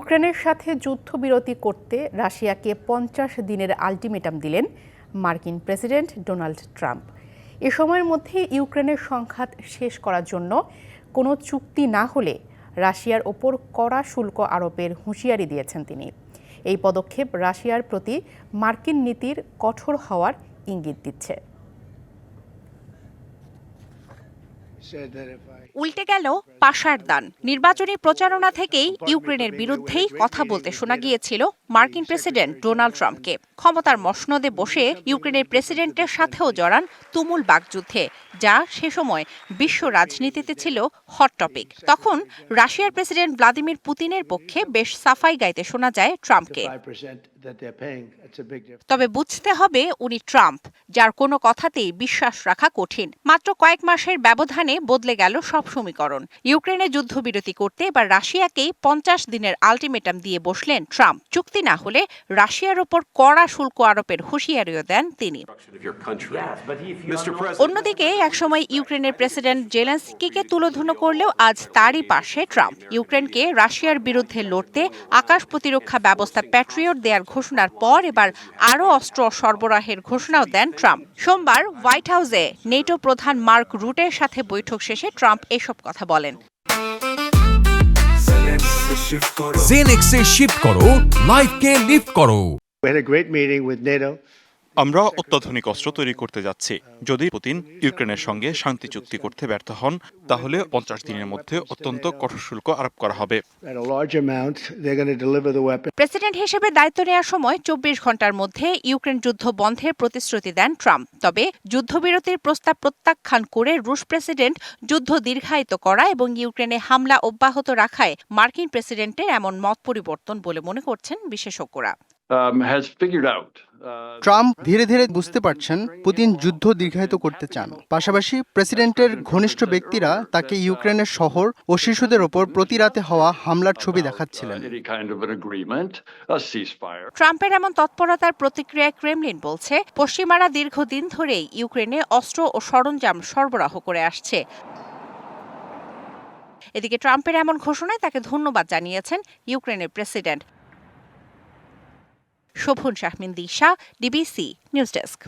ইউক্রেনের সাথে যুদ্ধবিরতি করতে রাশিয়াকে পঞ্চাশ দিনের আলটিমেটাম দিলেন মার্কিন প্রেসিডেন্ট ডোনাল্ড ট্রাম্প। এ সময়ের মধ্যে ইউক্রেনের সংঘাত শেষ করার জন্য কোনো চুক্তি না হলে রাশিয়ার ওপর কড়া শুল্ক আরোপের হুঁশিয়ারি দিয়েছেন তিনি। এই পদক্ষেপ রাশিয়ার প্রতি মার্কিন নীতির কঠোর হওয়ার ইঙ্গিত দিচ্ছে। উল্টে গেল পাশার দান। নির্বাচনী প্রচারণা থেকেই ইউক্রেনের বিরুদ্ধেই কথা বলতে শোনা গিয়েছিল মার্কিন প্রেসিডেন্ট ডোনাল্ড ট্রাম্পকে। ক্ষমতার মসনদে বসে ইউক্রেনের প্রেসিডেন্টের সাথেও জড়ান তুমুল বাকযুদ্ধে, যা সে সময় বিশ্ব রাজনীতিতে ছিল হট টপিক তখন রাশিয়ার প্রেসিডেন্ট ভ্লাদিমির পুতিনের পক্ষে বেশ সাফাই গাইতে শোনা যায় ট্রাম্পকে। তবে বুঝতে হবে উনি ট্রাম্প যার কোনো কথাতেই বিশ্বাস রাখা কঠিন। মাত্র কয়েক মাসের ব্যবধানে বদলে গেল সব সমীকরণ। ইউক্রেনে যুদ্ধবিরতি করতে এবার রাশিয়াকেই পঞ্চাশ দিনের আলটিমেটাম দিয়ে বসলেন ট্রাম্প। চুক্তি না হলে রাশিয়ার ওপর কড়া শুল্ক আরোপের হুঁশিয়ারিও দেন তিনি। অন্যদিকে একসময় ইউক্রেনের প্রেসিডেন্ট জেলেন্সকিকে তুলোধুনো করলেও আজ তারই পাশে ট্রাম্প। ইউক্রেনকে রাশিয়ার বিরুদ্ধে লড়তে আকাশ প্রতিরক্ষা ব্যবস্থা প্যাট্রিয়ট দেওয়ার ঘোষণার পর এবার আরও অস্ত্র সরবরাহের ঘোষণাও দেন ট্রাম্প। সোমবার হোয়াইট হাউসে নেটো প্রধান মার্ক রুটের সাথে বৈঠক শেষে ট্রাম্প এসব কথা বলেন। জেনেক্সে শিফট করো লাইফকে লিফট করো। We had a great meeting with NATO. আমরা অত্যাধুনিক অস্ত্র তৈরি করতে যাচ্ছি। যদি পুতিন ইউক্রেনের সঙ্গে শান্তি চুক্তি করতে ব্যর্থ হন তাহলে পঞ্চাশ দিনের মধ্যে অত্যন্ত কঠোর শুল্ক আরোপ করা হবে. প্রেসিডেন্ট হিসেবে দায়িত্ব নেওয়ার সময় চব্বিশ ঘণ্টার মধ্যে ইউক্রেন যুদ্ধ বন্ধের প্রতিশ্রুতি দেন ট্রাম্প। তবে যুদ্ধবিরতির প্রস্তাব প্রত্যাখ্যান করে রুশ প্রেসিডেন্ট যুদ্ধ দীর্ঘায়িত করা এবং ইউক্রেনে হামলা অব্যাহত রাখায় মার্কিন প্রেসিডেন্টের এমন মত পরিবর্তন বলে মনে করছেন বিশেষজ্ঞরা। Um, has figured out Trump ধীরে ধীরে বুঝতে পারছেন পুতিন যুদ্ধ দীর্ঘায়িত করতে চান। পাশাপাশি প্রেসিডেন্টের ঘনিষ্ঠ ব্যক্তিরা তাকে ইউক্রেনের শহর ও শিশুদের ওপর প্রতি রাতে হওয়া হামলার ছবি দেখাচ্ছিলেন. ট্রাম্পের এমন তৎপরতার প্রতিক্রিয়ায় ক্রেমলিন বলছে পশ্চিমারা দীর্ঘদিন ধরেই ইউক্রেনে অস্ত্র ও সরঞ্জাম সরবরাহ করে আসছে। এদিকে ট্রাম্পের এমন ঘোষণায় তাকে ধন্যবাদ জানিয়েছেন ইউক্রেনের president. Shovon Shahmin Disha DBC news desk